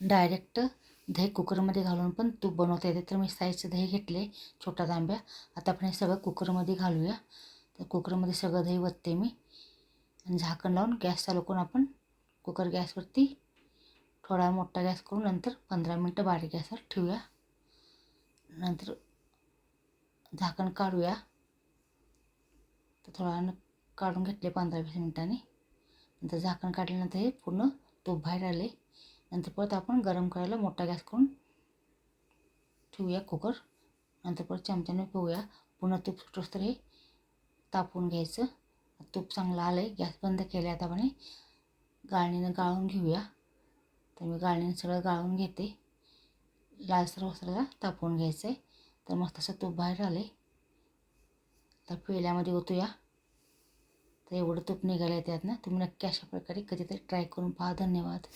Direct दही कुकरमध्ये घालून पण तूप बनवता येते. तर मी साईजचं दही घेतले छोटा तांब्या. आता आपण हे सगळं कुकरमध्ये घालूया. तर कुकरमध्ये सगळं दही वतते मी. आणि झाकण लावून गॅस चालू करून आपण कुकर गॅसवरती थोडा मोठा गॅस करून नंतर पंधरा मिनटं बारीक गॅसवर ठेवूया. नंतर झाकण काढूया. तर थोडा काढून घेतले पंधरा वीस मिनटांनी. नंतर झाकण काढल्यानंतर हे पूर्ण तूप बाहेर आले. नंतर परत आपण गरम करायला मोठा गॅस करून ठेवूया कुकर. नंतर परत चमच्याने पोहूया पुन्हा तूप सुटोस तर हे तापवून घ्यायचं. तूप चांगलं आलं आहे गॅस बंद केले आता आपण गाळणीनं गाळून घेऊया. तर मी गाळणीनं सगळं गाळून घेते. लालसर वस्त्राला तापवून घ्यायचं आहे तर मस्त असं तूप बाहेर आले तर पेल्यामध्ये ओतूया. तर एवढं तूप निघालं आहे त्यातनं. तुम्ही नक्की अशा प्रकारे कधीतरी ट्राय करून पहा. धन्यवाद.